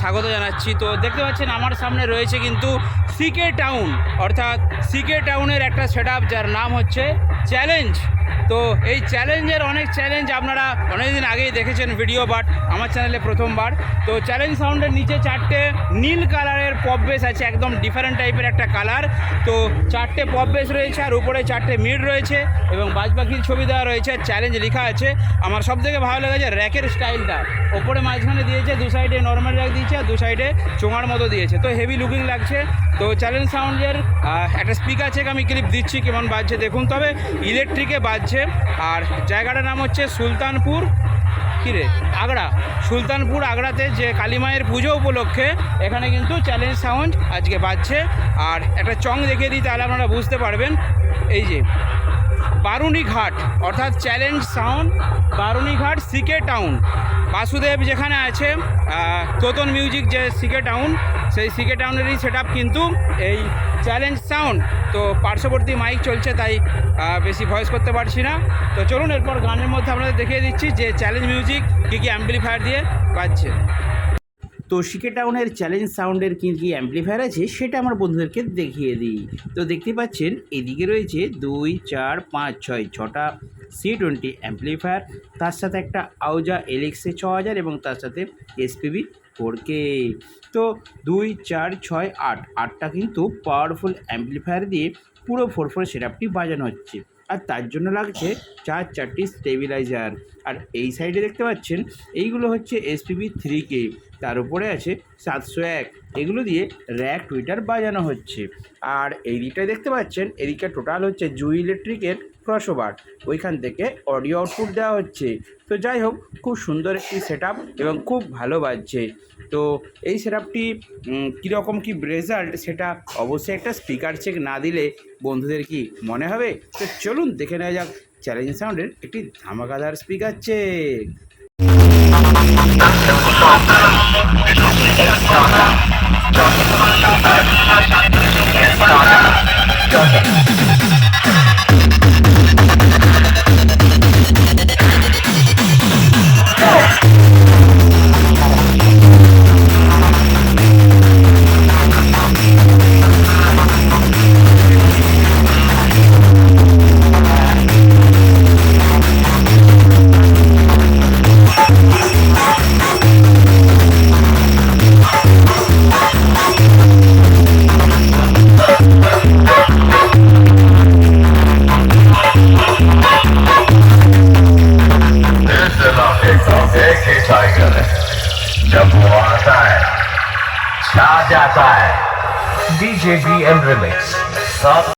স্বাগত জানাচ্ছি। তো দেখতে পাচ্ছেন, আমার সামনে রয়েছে কিন্তু সিকে টাউন, অর্থাৎ সিকে টাউনের একটা সেট যার নাম হচ্ছে চ্যালেঞ্জ। তো এই চ্যালেঞ্জের অনেক চ্যালেঞ্জ আপনারা অনেকদিন আগেই দেখেছেন ভিডিও বাট আমার চ্যানেলে প্রথমবার। তো চ্যালেঞ্জ সাউন্ডের নিচে চারটে নীল কালারের পপ বেস আছে, একদম ডিফারেন্ট টাইপের একটা কালার তো চারটে পপ বেস রয়েছে আর উপরে চারটে মিড রয়েছে এবং বাজবাকির ছবি দেওয়া রয়েছে চ্যালেঞ্জ লেখা আছে। আমার সব থেকে ভালো লেগেছে র্যাকের স্টাইলটা। ওপরে মাঝখানে দিয়েছে, দু সাইডে নর্মাল র্যাক দিয়েছে আর দু সাইডে চোঙার মতো দিয়েছে। তো হেভি লুকিং লাগছে। তো চ্যালেঞ্জ সাউন্ডের একটা স্পিকার চেক আমি ক্লিপ দিচ্ছি, কেমন বাজছে দেখুন। তবে ইলেকট্রিকে বাজছে আর জায়গাটার নাম হচ্ছে সুলতানপুর। কিরে? আগ্রা। সুলতানপুর আগ্রাতে যে কালীমায়ের পুজো উপলক্ষে এখানে কিন্তু চ্যালেঞ্জ সাউন্ড আজকে বাজছে। আর একটা চং দেখিয়ে দিই, তাহলে আপনারা বুঝতে পারবেন। এই যে বারুনি ঘাট অর্থাৎ চ্যালেঞ্জ সাউন্ড বারুনি ঘাট সিকে টাউন। বাসুদেব যেখানে আছে তোতন মিউজিক যে সিকে টাউন, সেই সিকে টাউনেরই সেট কিন্তু এই চ্যালেঞ্জ সাউন্ড তো পার্শ্ববর্তী মাইক চলছে, তাই বেশি ভয়েস করতে পারছি না। তো চলুন, এরপর গানের মধ্যে আপনাদের দেখিয়ে দিচ্ছি যে চ্যালেঞ্জ মিউজিক কী কী অ্যাম্পলিফায়ার দিয়ে বাজছে। তো শিকে টাউনের চ্যালেঞ্জ সাউন্ডের কী কী অ্যাম্পলিফায়ার আছে সেটা আমার বন্ধুদেরকে দেখিয়ে দিই। তো দেখতে পাচ্ছেন, এদিকে রয়েছে দুই, চার, পাঁচ, ছয়, ছটা সি টোয়েন্টি অ্যাম্পলিফায়ার তার সাথে একটা আউজা এলেক্সে ছ হাজার এবং তার সাথে এসপিবি ফোর কে তো দুই, চার, ছয়, আট, আটটা কিন্তু পাওয়ারফুল অ্যাম্পলিফায়ার দিয়ে পুরো ফোর ফোর সেটআপটি বাজানো হচ্ছে। আর তার জন্য লাগছে চার, চারটি স্টেবিলাইজার আর এই সাইডে দেখতে পাচ্ছেন, এইগুলো হচ্ছে এসপিবি থ্রি কে তার উপরে আছে সাতশো এক। এগুলো দিয়ে র্যাক টুইটার বাজানো হচ্ছে। আর এই দিকটায় দেখতে পাচ্ছেন এদিকে টোটাল হচ্ছে জুই ইলেকট্রিকের ক্রসওভার। ওইখান থেকে অডিও আউটপুট দেওয়া হচ্ছে। তো যাই হোক, খুব সুন্দর একটি সেট এবং খুব ভালো বাজছে। তো এই সেট আপটি কীরকম কী রেজাল্ট, সেটা অবশ্যই একটা স্পিকার চেক না দিলে বন্ধুদের কি মনে হবে? তো চলুন দেখে নেওয়া যাক চ্যালেঞ্জ সাউন্ডের একটি ধামাকাদার speaker check. Don't be so bad. जाता है। DJ B M remix